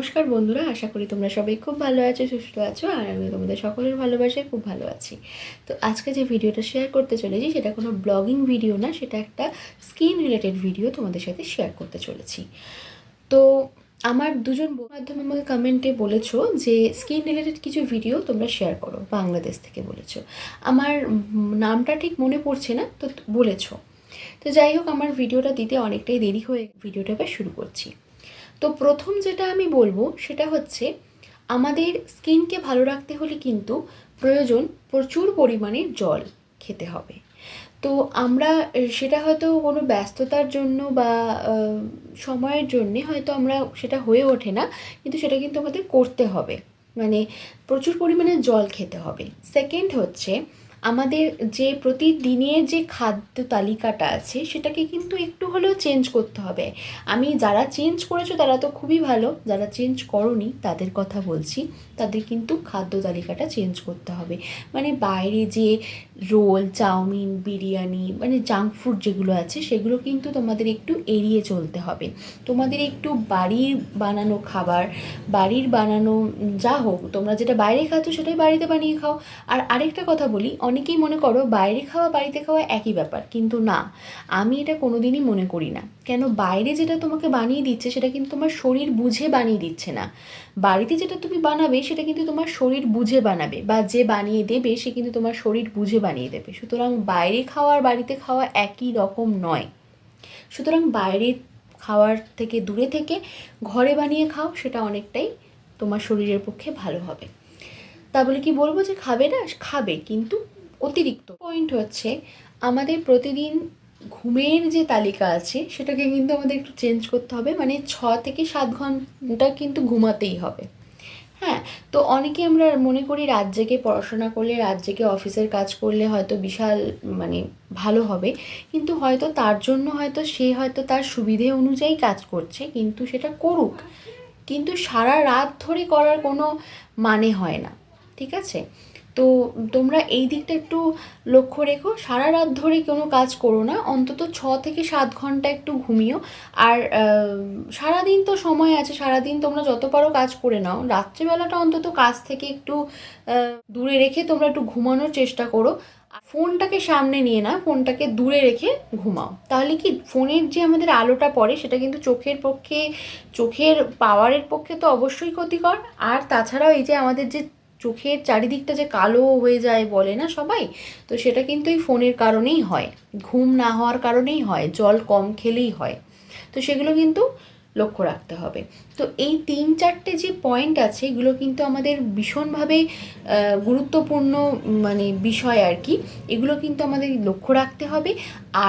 নমস্কার বন্ধুরা, আশা করি তোমরা সবাই খুব ভালো আছো, সুস্থ আছো, আর আমি তোমাদের সকলের ভালোবাসায় খুব ভালো আছি। তো আজকে যে ভিডিওটা শেয়ার করতে চলেছি, সেটা কোনো ব্লগিং ভিডিও না, সেটা একটা স্কিন রিলেটেড ভিডিও তোমাদের সাথে শেয়ার করতে চলেছি। তো আমার দুজন মাধ্যমে আমাকে কমেন্টে বলেছ যে স্কিন রিলেটেড কিছু ভিডিও তোমরা শেয়ার করো, বাংলাদেশ থেকে বলেছ। আমার নামটা ঠিক মনে পড়ছে না, তো বলেছ। তো যাই হোক, আমার ভিডিওটা দিতে অনেকটাই দেরি হয়ে ভিডিওটা শুরু করছি। তো প্রথম যেটা আমি বলব সেটা হচ্ছে, আমাদের স্কিনকে ভালো রাখতে হলে কিন্তু প্রয়োজন প্রচুর পরিমাণে জল খেতে হবে। তো আমরা, সেটা হয়তো কোনো ব্যস্ততার জন্য বা সময়ের জন্যে হয়তো আমরা সেটা হয়ে ওঠে না, কিন্তু সেটা কিন্তু আমাদের করতে হবে। মানে প্রচুর পরিমাণে জল খেতে হবে। সেকেন্ড হচ্ছে আমাদের যে প্রতিদিনের যে খাদ্য তালিকাটা আছে, সেটাকে কিন্তু একটু হলেও চেঞ্জ করতে হবে। আমি যারা চেঞ্জ করেছ, তারা তো খুবই ভালো। যারা চেঞ্জ করনি, তাদের কথা বলছি। তাদের কিন্তু খাদ্য তালিকাটা চেঞ্জ করতে হবে। মানে বাইরে যে রোল, চাউমিন, বিরিয়ানি মানে জাঙ্ক ফুড যেগুলো আছে, সেগুলো কিন্তু তোমাদের একটু এড়িয়ে চলতে হবে। তোমাদের একটু বাড়ির বানানো খাবার, বাড়ির বানানো যা হোক, তোমরা যেটা বাইরে খাচ্ছ সেটাই বাড়িতে বানিয়ে খাও। আর আরেকটা কথা বলি, অনেকেই মনে করো বাইরে খাওয়া, বাড়িতে খাওয়া একই ব্যাপার, কিন্তু না, আমি এটা কোনোদিনই মনে করি না। কেন, বাইরে যেটা তোমাকে বানিয়ে দিচ্ছে, সেটা কিন্তু তোমার শরীর বুঝে বানিয়ে দিচ্ছে না। বাড়িতে যেটা তুমি বানাবে, সেটা কিন্তু তোমার শরীর বুঝে বানাবে বা যে বানিয়ে দেবে, সে কিন্তু তোমার শরীর বুঝে বানিয়ে দেবে। সুতরাং বাইরে খাওয়া আর বাড়িতে খাওয়া একই রকম নয়। সুতরাং বাইরে খাওয়ার থেকে দূরে থেকে ঘরে বানিয়ে খাও, সেটা অনেকটাই তোমার শরীরের পক্ষে ভালো হবে। তা বলে কি বলব যে খাবে না? খাবে, কিন্তু অতিরিক্ত। পয়েন্ট হচ্ছে, আমাদের প্রতিদিন ঘুমের যে তালিকা আছে, সেটাকে কিন্তু আমাদের একটু চেঞ্জ করতে হবে। মানে ছ থেকে সাত ঘণ্টা কিন্তু ঘুমাতেই হবে। হ্যাঁ তো অনেকে আমরা মনে করি রাত জেগে পড়াশোনা করলে, রাত জেগে অফিসের কাজ করলে হয়তো বিশাল মানে ভালো হবে। কিন্তু হয়তো তার জন্য হয়তো সে হয়তো তার সুবিধে অনুযায়ী কাজ করছে, কিন্তু সেটা করুক। কিন্তু সারা রাত ধরে করার কোনো মানে হয় না। ঠিক আছে? তো তোমরা এই দিকটা একটু লক্ষ্য রেখো। সারা রাত ধরে কোনো কাজ করো না, অন্তত ছ থেকে সাত ঘণ্টা একটু ঘুমিও। আর সারাদিন তো সময় আছে, সারাদিন তোমরা যত পারো কাজ করে নাও। রাত্রিবেলাটা অন্তত কাজ থেকে একটু দূরে রেখে তোমরা একটু ঘুমানোর চেষ্টা করো। ফোনটাকে সামনে নিয়ে না, ফোনটাকে দূরে রেখে ঘুমাও। তাহলে কি ফোনের যে আমাদের আলোটা পড়ে, সেটা কিন্তু চোখের পক্ষে, চোখের পাওয়ারের পক্ষে তো অবশ্যই ক্ষতিকর। আর তাছাড়াও এই যে আমাদের যে চোখের চারিদিকটা যে কালো হয়ে যায় বলে না সবাই? তো সেটা কিন্তু এই ফোনের কারণেই হয়। ঘুম না হওয়ার কারণেই হয়, জল কম খেলেই হয়। তো সেগুলো কিন্তু লক্ষ্য রাখতে হবে। তো এই তিন চারটে যে পয়েন্ট আছে, এগুলো কিন্তু আমাদের ভীষণভাবে গুরুত্বপূর্ণ মানে বিষয় আর কি। এগুলো কিন্তু আমাদের লক্ষ্য রাখতে হবে।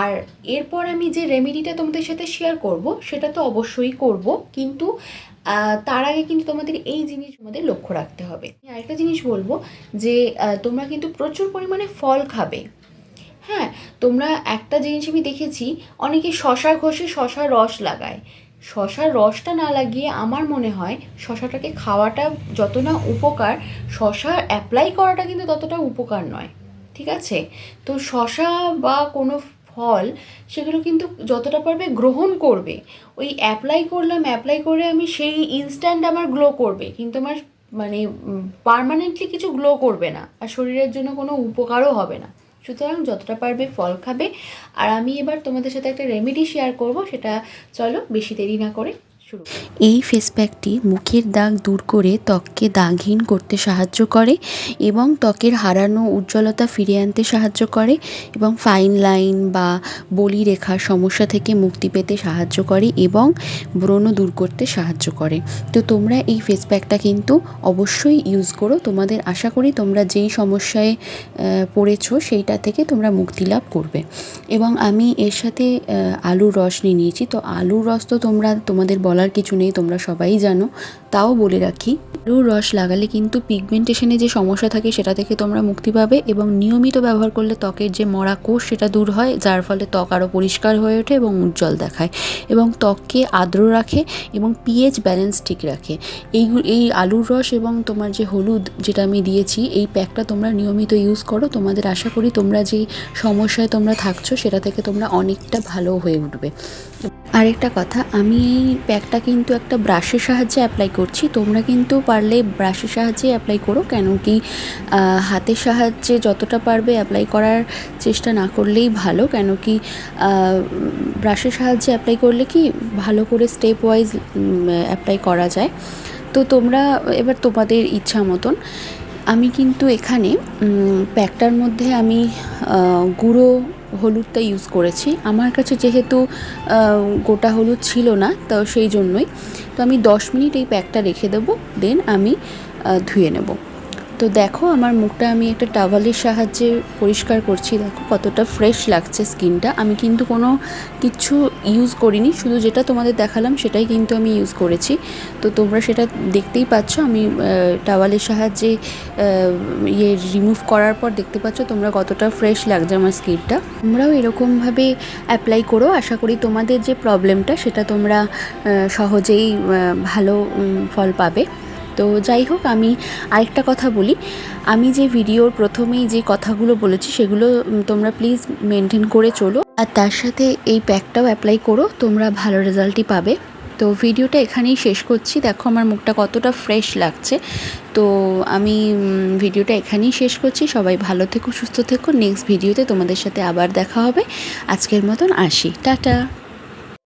আর এরপর আমি যে রেমেডিটা তোমাদের সাথে শেয়ার করব, সেটা তো অবশ্যই করব। কিন্তু তার আগে কিন্তু তোমাদের এই জিনিস আমাদের লক্ষ্য রাখতে হবে। আরেকটা জিনিস বলব যে তোমরা কিন্তু প্রচুর পরিমাণে ফল খাবে। হ্যাঁ তোমরা একটা জিনিস আমি দেখেছি, অনেকে শশা ঘষে শশার রস লাগায়। শশার রসটা না লাগিয়ে আমার মনে হয় শশাটাকে খাওয়াটা যত না উপকার, শশা অ্যাপ্লাই করাটা কিন্তু ততটা উপকার নয়। ঠিক আছে? তো শশা বা কোনো ফল, সেগুলো কিন্তু যতটা পারবে গ্রহণ করবে। ওই অ্যাপ্লাই করলাম অ্যাপ্লাই করে আমি সেই ইনস্ট্যান্ট আমার গ্লো করবে। কিন্তু আমার মানে পারমানেন্টলি কিছু গ্লো করবে না। আর শরীরের জন্য কোনো উপকারও হবে না। সুতরাং যতটা পারবে ফল খাবে। আর আমি এবার তোমাদের সাথে একটা রেমেডি শেয়ার করব। সেটা চলো বেশি দেরি না করে। এই ফেস প্যাকটি মুখের দাগ দূর করে ত্বককে দাগহীন করতে সাহায্য করে এবং ত্বকের হারানো উজ্জ্বলতা ফিরিয়ে আনতে সাহায্য করে এবং ফাইন লাইন বা বলি রেখার সমস্যা থেকে মুক্তি পেতে সাহায্য করে এবং ব্রণ দূর করতে সাহায্য করে। তো তোমরা এই ফেস প্যাকটা কিন্তু অবশ্যই ইউজ করো। তোমাদের আশা করি তোমরা যেই সমস্যায় পড়েছো সেইটা থেকে তোমরা মুক্তি লাভ করবে। এবং আমি এর সাথে আলুর রস নিয়ে নিয়েছি। তো আলুর রস তো তোমরা, তোমাদের বলার কিছু নেই, তোমরা সবাই জানো। তাও বলে রাখি আলুর রস লাগালে কিন্তু পিগমেন্টেশনে যে সমস্যা থাকে সেটা থেকে তোমরা মুক্তি পাবে এবং নিয়মিত ব্যবহার করলে ত্বকের যে মরা কোষ সেটা দূর হয়, যার ফলে ত্বক আরও পরিষ্কার হয়ে ওঠে এবং উজ্জ্বল দেখায় এবং ত্বককে আর্দ্র রাখে এবং পিএইচ ব্যালেন্স ঠিক রাখে। এই এই আলুর রস এবং তোমার যে হলুদ যেটা আমি দিয়েছি, এই প্যাকটা তোমরা নিয়মিত ইউজ করো। তোমাদের আশা করি তোমরা যেই সমস্যায় তোমরা থাকছো সেটা থেকে তোমরা অনেকটা ভালো হয়ে উঠবে। আরেকটা কথা, আমি এই প্যাকটা কিন্তু একটা ব্রাশের সাহায্যে অ্যাপ্লাই করছি। তোমরা কিন্তু পারলে ব্রাশের সাহায্যে অ্যাপ্লাই করো কেন কি হাতের সাহায্যে যতটা পারবে অ্যাপ্লাই করার চেষ্টা না করলেই ভালো। কেন কি ব্রাশের সাহায্যে অ্যাপ্লাই করলে কি ভালো করে স্টেপ ওয়াইজ অ্যাপ্লাই করা যায়। তো তোমরা, এবার তোমাদের ইচ্ছা মতন, আমি কিন্তু এখানে প্যাকটার মধ্যে আমি গুঁড়ো হলুদটা ইউজ করেছি। আমার কাছে যেহেতু গোটা হলুদ ছিল না, তো সেই জন্যই। তো আমি দশ মিনিট এই প্যাকটা রেখে দেবো দেন আমি ধুয়ে নেব। তো দেখো, আমার মুখটা আমি একটা টাওয়ালের সাহায্যে পরিষ্কার করছি। দেখো কতটা ফ্রেশ লাগছে স্কিনটা আমি কিন্তু কোনো কিছু ইউজ করিনি, শুধু যেটা তোমাদের দেখালাম সেটাই কিন্তু আমি ইউজ করেছি। তো তোমরা সেটা দেখতেই পাচ্ছ, আমি টাওয়ালের সাহায্যে ইয়ে রিমুভ করার পর দেখতে পাচ্ছ তোমরা কতটা ফ্রেশ লাগছে আমার স্কিনটা তোমরাও এরকমভাবে অ্যাপ্লাই করো। আশা করি তোমাদের যে প্রবলেমটা সেটা তোমরা সহজেই ভালো ফল পাবে। তো যাই হোক, আমি আরেকটা কথা বলি। আমি যে ভিডিওর প্রথমেই যে কথাগুলো বলেছি, সেগুলো তোমরা প্লিজ মেনটেন করে চলো। আর তার সাথে এই প্যাকটাও অ্যাপ্লাই করো, তোমরা ভালো রেজাল্টই পাবে। তো ভিডিওটা এখানেই শেষ করছি। দেখো আমার মুখটা কতটা ফ্রেশ লাগছে। তো আমি ভিডিওটা এখানেই শেষ করছি। সবাই ভালো থেকো, সুস্থ থেকো। নেক্সট ভিডিওতে তোমাদের সাথে আবার দেখা হবে। আজকের মতন আসি। টাটা!